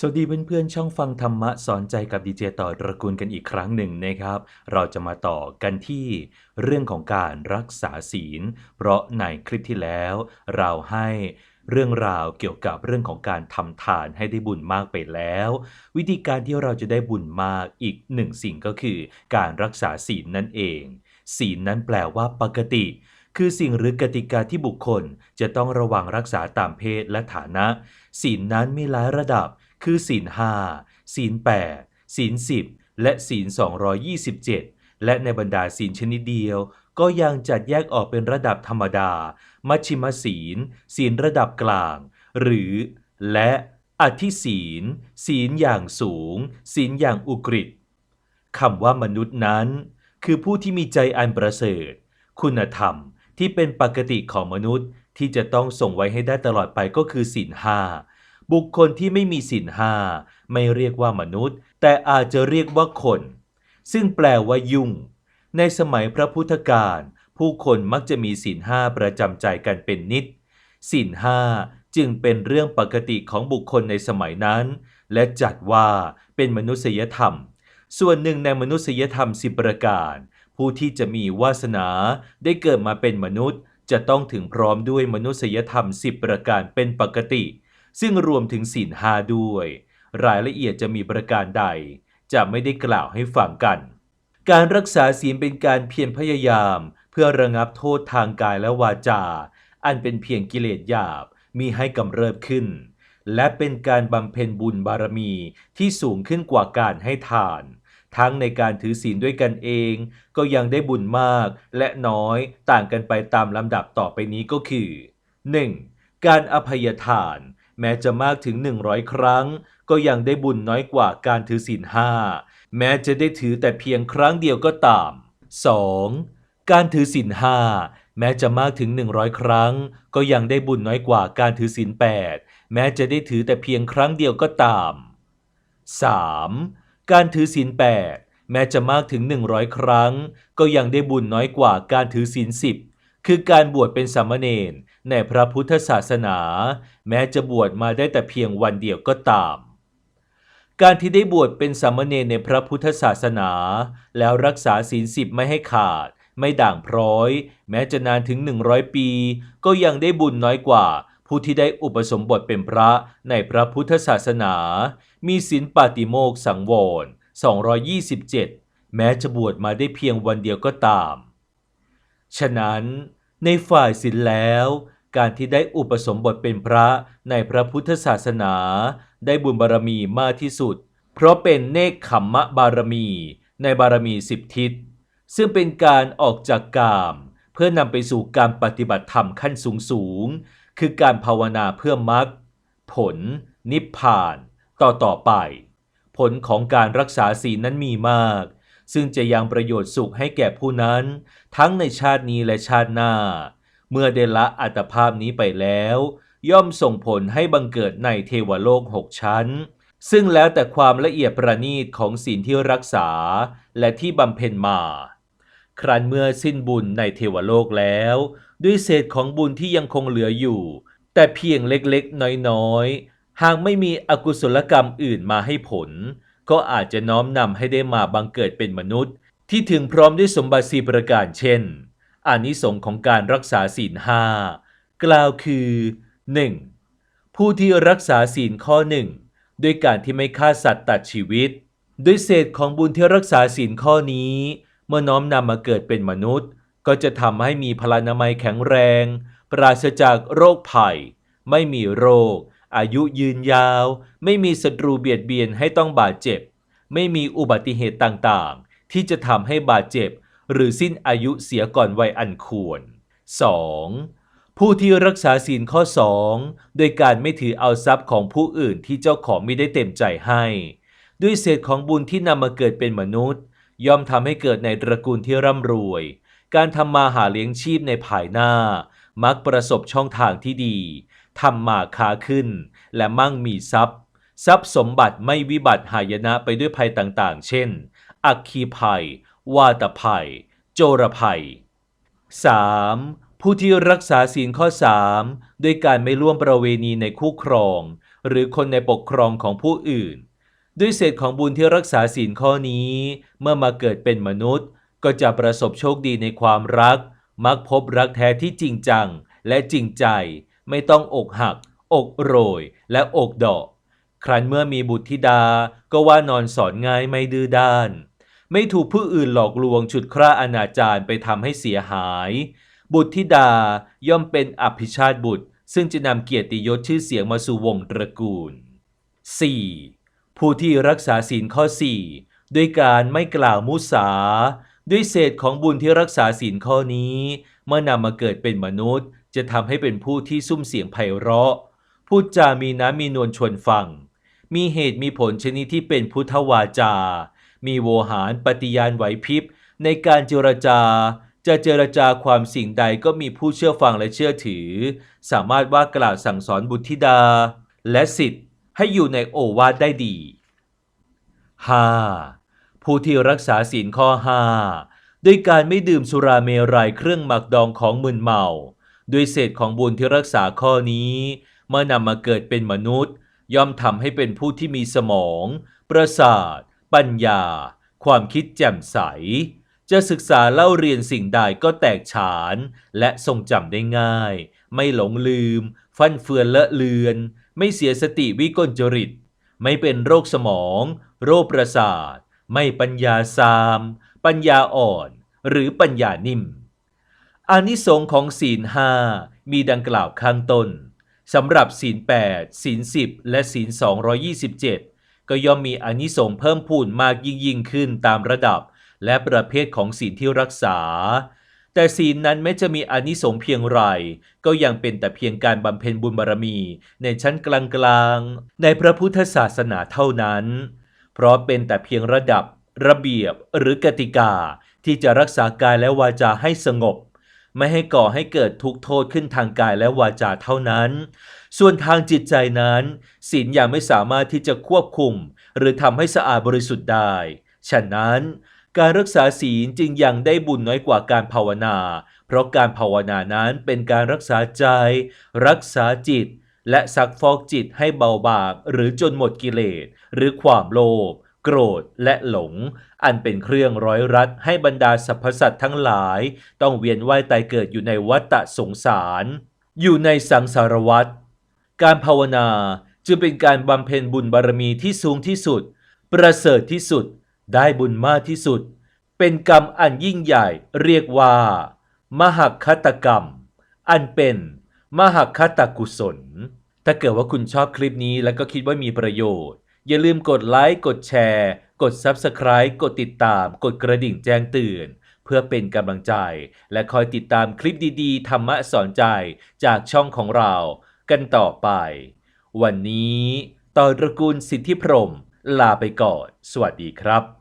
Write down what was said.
สวัสดีเพื่อนๆช่องฟังธรรมะสอนใจกับดีเจต่อตระกูลกันอีกครั้งหนึ่งนะครับ เราจะมาต่อกันที่เรื่องของการรักษาศีล เพราะในคลิปที่แล้ว เราให้เรื่องราวเกี่ยวกับเรื่องของการทำทานให้ได้บุญมากไปแล้ว วิธีการที่เราจะได้บุญมากอีกหนึ่งสิ่งก็คือ การรักษาศีลนั่นเอง ศีลนั้นแปลว่าปกติคือสิ่งหรือกติกาที่บุคคลจะต้องระวังรักษาตามเพศและฐานะ ศีลนั้นมีหลายระดับ คือศีลห้าศีลแปดศีลสิบและศีล 227 และในบรรดาศีลชนิดเดียว ก็ยังจัดแยกออกเป็นระดับธรรมดา มัชชิมศีล ศีลระดับกลาง หรือ และอธิศีล ศีลอย่างสูง ศีลอย่างอุกฤษคำว่ามนุษย์นั้น คือผู้ที่มีใจอันประเสริฐ คุณธรรมที่เป็นปกติของมนุษย์ที่จะต้องส่งไว้ให้ได้ตลอดไปก็คือศีลห้า บุคคลที่ไม่มีศีลห้าไม่เรียกว่ามนุษย์ แต่อาจจะเรียกว่าคน ซึ่งแปลว่ายุ่ง ในสมัยพระพุทธการผู้คนมักจะมีศีลห้าประจำใจกันเป็นนิดศีลห้าจึงเป็นเรื่องปกติของบุคคลในสมัยนั้น และจัดว่าเป็นมนุษยธรรม ส่วนหนึ่งในมนุษยธรรมสิบประการ ผู้ที่จะมีวาสนาได้เกิดมาเป็นมนุษย์ จะต้องถึงพร้อมด้วยมนุษยธรรมสิบประการเป็นปกติ ซึ่งรวมถึงศีลห้าด้วย รายละเอียดจะมีประการใด จะไม่ได้กล่าวให้ฟังกัน การรักษาศีลเป็นการเพียรพยายาม เพื่อระงับโทษทางกายและวาจา อันเป็นเพียงกิเลสหยาบมีให้กำเริบขึ้น และเป็นการบำเพ็ญบุญบารมีที่สูงขึ้นกว่าการให้ทาน ทั้งในการถือศีลด้วยกันเอง ก็ยังได้บุญมากและน้อยต่างกันไปตามลำดับต่อไปนี้ก็คือ 1. การอภัยทาน แม้จะมากถึง 100 ครั้ง ก็ยังได้บุญน้อยกว่าการถือศีลห้าแม้จะได้ถือแต่เพียงครั้งเดียวก็ตาม 2. การถือศีลห้าแม้จะมากถึง 100 ครั้ง ก็ยังได้บุญน้อยกว่าการถือศีลแปดแม้จะได้ถือแต่เพียงครั้งเดียวก็ตาม 3. การถือศีลแปดแม้จะมากถึง 100 ครั้ง ก็ยังได้บุญน้อยกว่าการถือศีลสิบ คือการบวชเป็นสามเณรในพระพุทธศาสนา แม้จะบวชมาได้แต่เพียงวันเดียวก็ตาม การที่ได้บวชเป็นสามเณรในพระพุทธศาสนา แล้วรักษาศีลสิบไม่ให้ขาด ไม่ด่างพร้อย แม้จะนานถึง 100 ปี ก็ยังได้บุญน้อยกว่า ผู้ที่ได้อุปสมบทเป็นพระในพระพุทธศาสนา มีศีลปาติโมกสังวร 227 แม้จะบวชมาได้เพียงวันเดียวก็ตาม ฉะนั้น ในฝ่ายศีลแล้ว การที่ได้อุปสมบทเป็นพระในพระพุทธศาสนา ได้บุญบารมีมากที่สุด เพราะเป็นเนคขมมะบารมี ในบารมีสิบทิศ ซึ่งเป็นการออกจากกาม เพื่อนำไปสู่การปฏิบัติธรรมขั้นสูงสูง คือการภาวนาเพื่อมรรคผล นิพพาน ต่อต่อไป ผลของการรักษาศีลนั้นมีมาก ซึ่งจะยังประโยชน์สุขให้แก่ผู้นั้น ทั้งในชาตินี้และชาติหน้า เมื่อได้ละอัตภาพนี้ไปแล้ว ย่อมส่งผลให้บังเกิดในเทวโลกหกชั้น ซึ่งแล้วแต่ความละเอียดประณีตของศีลที่รักษาและที่บำเพ็ญมา ครั้นเมื่อสิ้นบุญในเทวโลกแล้ว ด้วยเศษของบุญที่ยังคงเหลืออยู่ แต่เพียงเล็กๆ น้อยๆหากไม่มีอกุศลกรรมอื่นมาให้ผล ก็อาจจะน้อมนำให้ได้มาบังเกิดเป็นมนุษย์ ที่ถึงพร้อมด้วยสมบัติสีประการเช่นอานิสงส์ของการรักษาศีลห้ากล่าวคือ 1. ผู้ที่รักษาศีลข้อหนึ่งด้วยการที่ไม่ฆ่าสัตว์ตัดชีวิต ด้วยเศษของบุญที่รักษาศีลข้อนี้ เมื่อน้อมนำมาเกิดเป็นมนุษย์ ก็จะทำให้มีพลานามัยแข็งแรง ปราศจากโรคภัย ไม่มีโรค อายุยืนยาว ไม่มีศัตรูเบียดเบียนให้ต้องบาดเจ็บ ไม่มีอุบัติเหตุต่างๆ ที่จะทำให้บาดเจ็บ หรือสิ้นอายุเสียก่อนวัยอันควร 2. ผู้ที่รักษาศีลข้อ 2 โดยการไม่ถือเอาทรัพย์ของผู้อื่นที่เจ้าของไม่ได้เต็มใจให้ ด้วยเศษของบุญที่นำมาเกิดเป็นมนุษย์ ย่อมทำให้เกิดในตระกูลที่ร่ำรวย การทำมาหาเลี้ยงชีพในภายหน้า มักประสบช่องทางที่ดีทำมาค้าขึ้น และมั่งมีทรัพย์ ทรัพย์สมบัติไม่วิบัติหายนะไปด้วยภัยต่างๆ เช่น อัคคีภัย วาตภัย โจรภัย 3. ผู้ที่รักษาศีลข้อ3โดยการไม่ร่วมประเวณีในคู่ครอง หรือคนในปกครองของผู้อื่น ด้วยเศษของบุญที่รักษาศีลข้อนี้ เมื่อมาเกิดเป็นมนุษย์ ก็จะประสบโชคดีในความรัก มักพบรักแท้ที่จริงจัง และจริงใจ ไม่ต้องอกหัก อกโรย และอกดอก ครั้นเมื่อมีบุตรธิดาก็ว่านอนสอนง่ายไม่ดื้อด้าน ไม่ถูกผู้อื่นหลอกลวงฉุดคร่าอนาจารไปทำให้เสียหาย บุตรธิดาย่อมเป็นอภิชาติบุตร ซึ่งจะนำเกียรติยศชื่อเสียงมาสู่วงตระกูล 4. ผู้ที่รักษาศีลข้อ 4 ด้วยการไม่กล่าวมุสา ด้วยเศษของบุญที่รักษาศีลข้อนี้ เมื่อนำมาเกิดเป็นมนุษย์ จะทำให้เป็นผู้ที่ซุ้มเสียงไพเราะ พูดจามีน้ำมีนวลชวนฟัง มีเหตุมีผลชนิดที่เป็นพุทธวาจา มีโวหารปฏิญาณไหวพริบ ในการเจรจา จะเจรจาความสิ่งใดก็มีผู้เชื่อฟังและเชื่อถือ สามารถว่ากล่าวสั่งสอนบุตรธิดา และสิทธิ์ให้อยู่ในโอวาทได้ดี 5. ผู้ที่รักษาศีลข้อ5ด้วยการไม่ดื่มสุราเมรัยเครื่องหมักดองของมึนเมา ด้วยเศษของบุญที่รักษาข้อนี้ เมื่อนำมาเกิดเป็นมนุษย์ ย่อมทำให้เป็นผู้ที่มีสมอง ประสาท ปัญญา ความคิดแจ่มใส จะศึกษาเล่าเรียนสิ่งใดก็แตกฉาน และทรงจำได้ง่าย ไม่หลงลืม ฟันเฟือนเลอะเลือน ไม่เสียสติวิกลจริต ไม่เป็นโรคสมอง โรคประสาท ไม่ปัญญาซาม ปัญญาอ่อน หรือปัญญานิ่มอานิสงส์ของศีลห้ามีดังกล่าวข้างต้นสำหรับศีล8ศีล10 และศีล 227 ก็ย่อมมีอานิสงส์เพิ่มพูนมากยิ่งยิ่งขึ้นตามระดับ และประเภทของศีลที่รักษา แต่ศีลนั้นแม้จะมีอานิสงส์เพียงไร ก็ยังเป็นแต่เพียงการบำเพ็ญบุญบารมีในชั้นกลางๆ ในพระพุทธศาสนาเท่านั้น เพราะเป็นแต่เพียงระดับ ระเบียบหรือกติกาที่จะรักษากายและวาจาให้สงบ ไม่ให้ก่อให้เกิดทุกข์โทษขึ้นทางกายและวาจาเท่านั้น ส่วนทางจิตใจนั้นศีลยังไม่สามารถที่จะควบคุม หรือทำให้สะอาดบริสุทธิ์ได้ ฉะนั้นการรักษาศีลจึงยังได้บุญน้อยกว่าการภาวนา เพราะการภาวนานั้นเป็นการรักษาใจ รักษาจิต และซักฟอกจิตให้เบาบางหรือจนหมดกิเลส หรือความโลภโกรธและหลง อันเป็นเครื่องร้อยรัดให้บรรดาสรรพสัตว์ทั้งหลาย ต้องเวียนว่ายตายเกิดอยู่ในวัฏสงสาร อยู่ในสังสารวัฏการภาวนาจึงเป็นการบำเพ็ญบุญบารมีที่สูงที่สุด ประเสริฐที่สุด ได้บุญมากที่สุด เป็นกรรมอันยิ่งใหญ่เรียกว่า มหคตกรรม อันเป็นมหคตกุศล ถ้าเกิดว่าคุณชอบคลิปนี้แล้วก็คิดว่ามีประโยชน์ อย่าลืมกดไลค์กดแชร์ กด Subscribe กดติดตาม กดกระดิ่งแจ้งเตือน เพื่อเป็นกำลังใจ และคอยติดตามคลิปดีๆ ธรรมะสอนใจจากช่องของเรา กันต่อไป วันนี้ต่อตระกูลสิทธิพรมลาไปก่อน สวัสดีครับ